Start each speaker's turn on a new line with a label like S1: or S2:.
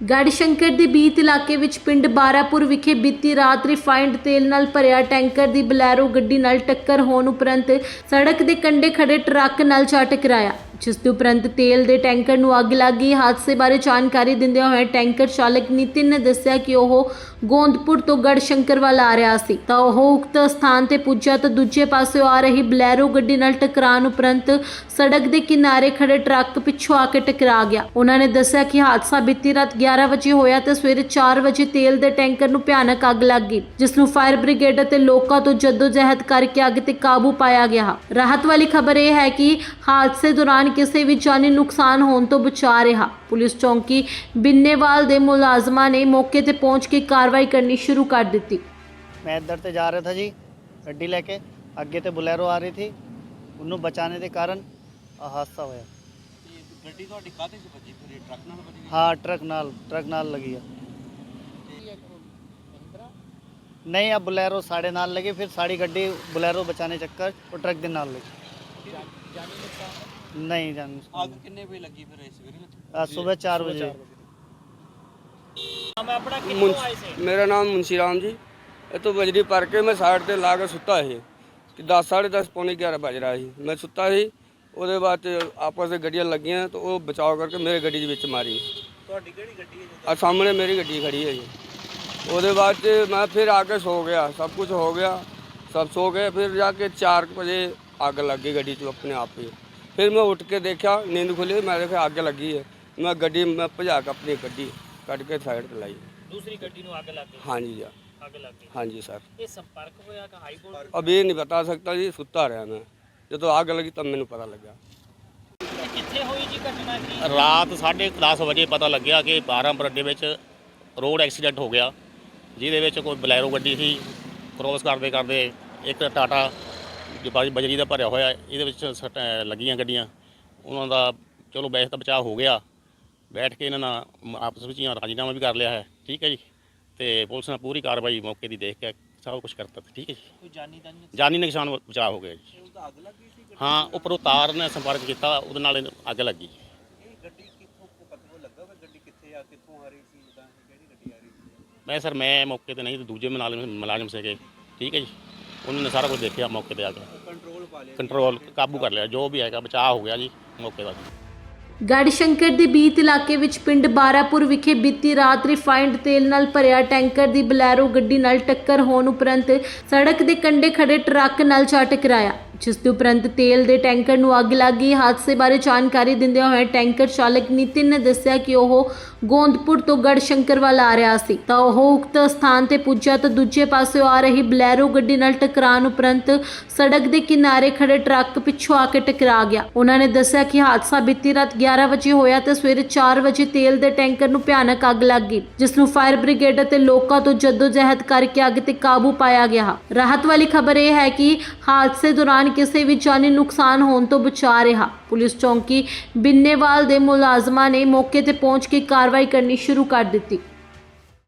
S1: ਗੜਸ਼ੰਕਰ ਦੇ ਬੀਤ ਇਲਾਕੇ ਵਿੱਚ ਪਿੰਡ ਬਾਰਾਪੁਰ ਵਿਖੇ ਬੀਤੀ ਰਾਤ ਰਿਫਾਈਨਡ ਤੇਲ ਨਾਲ ਭਰਿਆ ਟੈਂਕਰ ਦੀ ਬਲੈਰੋ ਗੱਡੀ ਨਾਲ ਟੱਕਰ ਹੋਣ ਉਪਰੰਤ ਸੜਕ ਦੇ ਕੰਢੇ ਖੜੇ ਟਰੱਕ ਨਾਲ ਜਾ ਟਕਰਾਇਆ, ਜਿਸ ਦੇ ਉਪਰੰਤ ਤੇਲ ਦੇ ਟੈਂਕਰ ਨੂੰ ਅੱਗ ਲੱਗ ਗਈ। ਹਾਦਸੇ ਬਾਰੇ ਜਾਣਕਾਰੀ ਦਿੰਦਿਆਂ ਹੋਏ ਟੈਂਕਰ ਚਾਲਕ ਨਿਤਿਨ ਨੇ ਦੱਸਿਆ ਕਿ ਉਹ ਗੋਂਦਪੁਰ ਤੋਂ ਗੜਸ਼ੰਕਰ ਵੱਲ ਆ ਰਿਹਾ ਸੀ। ਤਾਂ ਉਹ ਉਕਤ ਸਥਾਨ ਤੇ ਪੁੱਜਾ ਤਾਂ ਦੂਜੇ ਪਾਸੇ ਆ ਰਹੀ ਬਲੈਰੋ ਗੱਡੀ ਨਾਲ ਟਕਰਾਉਣ ਉਪਰੰਤ ਸੜਕ ਦੇ ਕਿਨਾਰੇ ਖੜੇ ਟਰੱਕ ਪਿੱਛੋਂ ਆ ਕੇ ਟਕਰਾ ਗਿਆ। ਉਹਨਾਂ ਨੇ ਦੱਸਿਆ ਕਿ ਹਾਦਸਾ ਬੀਤੀ ਰਾਤ 11 ਵਜੇ ਹੋਇਆ ਤੇ ਸਵੇਰੇ 4 ਵਜੇ ਤੇਲ ਦੇ ਟੈਂਕਰ ਨੂੰ ਭਿਆਨਕ ਅੱਗ ਲੱਗ ਗਈ, ਜਿਸ ਨੂੰ ਫਾਇਰ ਬ੍ਰਿਗੇਡ ਅਤੇ ਲੋਕਾਂ ਤੋਂ ਜਦੋਜਹਿਦ ਕਰਕੇ ਅੱਗ ਤੇ ਕਾਬੂ ਪਾਇਆ ਗਿਆ। ਰਾਹਤ ਵਾਲੀ ਖਬਰ ਇਹ ਹੈ ਕਿ ਹਾਦਸੇ ਦੌਰਾਨ ਕਿਸੇ ਵੀ ਜਾਨੀ ਨੁਕਸਾਨ ਹੋਣ ਤੋਂ ਬਚਾ ਰਿਹਾ। ਪੁਲਿਸ ਚੌਂਕੀ ਬਿੰਨੇਵਾਲ ਦੇ ਮੁਲਾਜ਼ਮਾਂ ਨੇ ਮੌਕੇ ਤੇ ਪਹੁੰਚ ਕੇ ਕਾਰਵਾਈ ਕਰਨੀ ਸ਼ੁਰੂ ਕਰ ਦਿੱਤੀ
S2: मैं इधर से जा रहा था जी गड्डी लेके आगे ते बुलेरो आ रही थी ਉਹਨੂੰ ਬਚਾਣੇ ਦੇ ਕਾਰਨ ਆਹ ਹਾਦਸਾ ਹੋਇਆ
S3: ਗੱਡੀ ਤੁਹਾਡੀ ਕਾਹਦੇ 'ਚ ਵੱਜੀ ਫਿਰ ਇਹ ਟਰੱਕ ਨਾਲ ਵੱਜੀ
S2: ਹਾਂ ਟਰੱਕ ਨਾਲ ਟਰੱਕ ਨਾਲ ਲੱਗੀ ਆ ਨਹੀਂ ਆ ਬੁਲੈਰੋ ਸਾਡੇ ਨਾਲ ਲੱਗੀ ਫਿਰ ਸਾਡੀ ਗੱਡੀ ਬੁਲੈਰੋ ਬਚਾਣੇ ਚੱਕਰ ਉਹ ਟਰੱਕ ਦੇ ਨਾਲ ਲੱਗੀ ਨਹੀਂ ਜਾਨ
S3: ਅੱਗ ਕਿੰਨੇ ਵਜੇ ਲੱਗੀ ਫਿਰ ਇਹ ਸਵੇਰੇ ਲੱਗੀ
S2: ਆ ਸਵੇਰ 4 ਵਜੇ।
S4: ਮੁੰਸ਼- ਮੇਰਾ ਨਾਮ ਮੁੰਸ਼ੀ ਰਾਮ ਜੀ। ਇੱਥੋਂ ਬਜਰੀ ਭਰ ਕੇ ਮੈਂ ਸਾਈਡ ਤੇ ਲਾ ਕੇ ਸੁੱਤਾ ਸੀ। ਕਿ 10 10:30 ਪੌਣੇ 11 ਵੱਜ ਰਿਹਾ ਸੀ। ਮੈਂ ਸੁੱਤਾ ਸੀ। ਉਹਦੇ ਬਾਅਦ 'ਚ ਆਪਸ ਵਿੱਚ ਗੱਡੀਆਂ ਲੱਗੀਆਂ ਤਾਂ ਉਹ ਬਚਾਅ ਕਰਕੇ ਮੇਰੇ ਗੱਡੀ ਦੇ ਵਿੱਚ ਮਾਰੀ।
S3: ਤੁਹਾਡੀ ਕਿਹੜੀ ਗੱਡੀ ਹੈ
S4: ਆ ਸਾਹਮਣੇ ਮੇਰੀ ਗੱਡੀ ਖੜੀ ਹੈ ਜੀ। ਉਹਦੇ ਬਾਅਦ 'ਚ ਮੈਂ ਫਿਰ ਆ ਕੇ ਸੋ ਗਿਆ। ਸਭ ਕੁਝ ਹੋ ਗਿਆ। ਸਭ ਸੋ ਗਏ। ਫਿਰ ਜਾ ਕੇ 4 ਵਜੇ ਅੱਗ ਲੱਗ ਗਈ ਗੱਡੀ 'ਚ ਆਪਣੇ ਆਪ ਹੀ। ਫਿਰ ਮੈਂ ਉੱਠ ਕੇ ਦੇਖਿਆ ਨੀਂਦ ਖੁੱਲੀ ਮੈਂ ਦੇਖਿਆ ਅੱਗ ਲੱਗੀ ਹੈ। ਮੈਂ ਗੱਡੀ ਮੈਂ ਭਜਾ ਕੇ ਆਪਣੀ ਗੱਡੀ ਕੱਢ ਕੇ ਸਾਈਡ ਤੇ ਲਾਈ।
S5: ਦੂਸਰੀ ਗੱਡੀ ਨੂੰ ਅੱਗ ਲੱਗ ਗਈ?
S4: ਹਾਂਜੀ ਜੀ
S5: ਅੱਗ ਲੱਗ ਗਈ।
S4: ਹਾਂਜੀ ਸਰ।
S5: ਇਹ ਸੰਪਰਕ ਹੋਇਆ ਕਿ ਹਾਈ
S4: ਵੋਲਟ ਅਬ ਨਹੀਂ ਬਤਾ ਸਕਦਾ ਜੀ ਸੁੱਤਾ ਰਿਹਾ ਮੈਂ। ਜਦੋਂ ਅੱਗ ਲੱਗੀ ਤਾਂ ਮੈਨੂੰ ਪਤਾ ਲੱਗਾ
S5: ਕਿੱਥੇ ਹੋਈ ਜੀ ਘਟਨਾ ਜੀ
S6: ਰਾਤ 10:30 ਵਜੇ ਪਤਾ ਲੱਗਿਆ ਕਿ 12 ਬਰੱਡੇ ਵਿੱਚ ਰੋਡ ਐਕਸੀਡੈਂਟ ਹੋ ਗਿਆ। ਜਿਹਦੇ ਵਿੱਚ ਕੋਈ ਬਲੈਰੋ ਗੱਡੀ ਸੀ। ਕ੍ਰੋਸ ਕਰਦੇ ਕਰਦੇ ਇੱਕ ਟਾਟਾ ਜੋ ਬਾਜੀ ਬਜਰੀ ਦਾ ਭਰਿਆ ਹੋਇਆ ਇਹਦੇ ਵਿੱਚ ਸੱਟਾਂ ਲੱਗੀਆਂ ਗੱਡੀਆਂ। ਉਹਨਾਂ ਦਾ ਚਲੋ ਵੈਸੇ ਤਾਂ ਬਚਾਅ ਹੋ ਗਿਆ। ਬੈਠ ਕੇ ਇਹਨਾਂ ਨਾਲ ਮ- ਆਪਸ ਵਿੱਚ ਹੀ ਰਾਜੀਨਾਮਾ ਵੀ ਕਰ ਲਿਆ ਹੈ। ਠੀਕ ਹੈ ਜੀ? ਤੇ ਪੁਲਿਸ ਨੇ ਪੂਰੀ ਕਾਰਵਾਈ ਮੌਕੇ ਦੀ ਦੇਖ ਕੇ ਸਭ ਕੁਝ ਕਰਤਾ ਠੀਕ ਹੈ ਜੀ?
S5: ਕੋਈ ਜਾਨੀ ਤਾਂ ਨਹੀਂ
S6: ਜਾਨੀ ਨੁਕਸਾਨ ਬਚਾਅ ਹੋ ਗਿਆ ਜੀ। ਹਾਂ ਉੱਪਰੋਂ ਤਾਰ ਨੇ ਸੰਪਰਕ ਕੀਤਾ ਉਹਦੇ ਨਾਲ ਇਹਨੂੰ ਅੱਗ ਲੱਗੀ।
S3: ਇਹ ਗੱਡੀ ਕਿੱਥੋਂ ਕੋ ਪਤਾ ਲੱਗਾ ਵੀ ਗੱਡੀ ਕਿੱਥੇ ਆ ਕਿੱਥੋਂ ਆ ਰਹੀ ਸੀ ਜਾਂ ਕਿਹੜੀ ਗੱਡੀ ਆ ਰਹੀ ਸੀ?
S6: ਮੈਂ ਸਰ ਮੈਂ ਮੌਕੇ ਤੇ ਨਹੀਂ ਤੇ ਦੂਜੇ ਮੁਲਾਜ਼ਮ ਮੁਲਾਜ਼ਮ ਸੀਗੇ। ਠੀਕ ਹੈ ਜੀ? ਉਹਨਾਂ ਨੇ ਸਾਰਾ ਕੁਝ ਦੇਖਿਆ ਮੌਕੇ ਤੇ ਆ ਕੇ।
S3: ਕੰਟਰੋਲ ਪਾ ਲਿਆ।
S6: ਕੰਟਰੋਲ ਕਾਬੂ ਕਰ ਲਿਆ ਜੋ ਵੀ ਹੈਗਾ ਬਚਾਅ ਹੋ ਗਿਆ ਜੀ ਮੌਕੇ ਦਾ।
S1: ਗੜਸ਼ੰਕਰ ਦੇ ਬੀਤ ਇਲਾਕੇ ਵਿੱਚ ਪਿੰਡ ਬਾਰਾਪੁਰ ਵਿਖੇ ਬੀਤੀ ਰਾਤ ਰਿਫਾਈਨਡ ਤੇਲ ਨਾਲ ਭਰਿਆ ਟੈਂਕਰ ਦੀ ਬਲੈਰੋ ਗੱਡੀ ਨਾਲ ਟੱਕਰ ਹੋਣ ਉਪਰੰਤ ਸੜਕ ਦੇ ਕੰਢੇ ਖੜੇ ਟਰੱਕ ਨਾਲ ਜਾ ਟਕਰਾਇਆ, ਜਿਸ ਦੇ ਉਪਰੰਤ ਤੇਲ ਦੇ ਟੈਂਕਰ ਨੂੰ ਅੱਗ ਲੱਗ ਗਈ। ਹਾਦਸੇ ਬਾਰੇ ਜਾਣਕਾਰੀ ਦਿੰਦਿਆਂ ਹੋਏ ਟੈਂਕਰ ਚਾਲਕ ਨਿਤਿਨ ਨੇ ਦੱਸਿਆ ਕਿ ਉਹ ਗੋਂਦਪੁਰ ਤੋਂ ਗੜਸ਼ੰਕਰ ਵੱਲ ਆ ਰਿਹਾ ਸੀ। ਤਾਂ ਉਹ ਉਕਤ ਸਥਾਨ ਤੇ ਪੁੱਜਾ ਤਾਂ ਦੂਜੇ ਪਾਸੇ ਆ ਰਹੀ ਬਲੈਰੋ ਗੱਡੀ ਨਾਲ ਟਕਰਾਉਣ ਉਪਰੰਤ ਸੜਕ ਦੇ ਕਿਨਾਰੇ ਖੜੇ ਟਰੱਕ ਪਿੱਛੋਂ ਆ ਕੇ ਟਕਰਾ ਗਿਆ। ਉਹਨਾਂ ਨੇ ਦੱਸਿਆ ਕਿ ਹਾਦਸਾ ਬੀਤੀ ਰਾਤ 11 ਵਜੇ ਹੋਇਆ ਤੇ ਸਵੇਰੇ 4 ਵਜੇ ਤੇਲ ਦੇ ਟੈਂਕਰ ਨੂੰ ਭਿਆਨਕ ਅੱਗ ਲੱਗ ਗਈ, ਜਿਸ ਨੂੰ ਫਾਇਰ ਬ੍ਰਿਗੇਡ ਅਤੇ ਲੋਕਾਂ ਤੋਂ ਜਦੋਜਹਿਦ ਕਰਕੇ ਅੱਗ ਤੇ ਕਾਬੂ ਪਾਇਆ ਗਿਆ। ਰਾਹਤ ਵਾਲੀ ਖਬਰ ਇਹ ਹੈ ਕਿ ਹਾਦਸੇ ਦੌਰਾਨ ਕਿਸੇ ਵੀ ਜਾਨੀ ਨੁਕਸਾਨ ਹੋਣ ਤੋਂ ਬਚਾ ਰਿਹਾ। ਪੁਲਿਸ ਚੌਂਕੀ ਬਿੰਨੇਵਾਲ ਦੇ ਮੁਲਾਜ਼ਮਾਂ ਨੇ ਮੌਕੇ ਤੇ ਪਹੁੰਚ ਕੇ ਕਾਰਵਾਈ ਕਰਨੀ ਸ਼ੁਰੂ ਕਰ ਦਿੱਤੀ।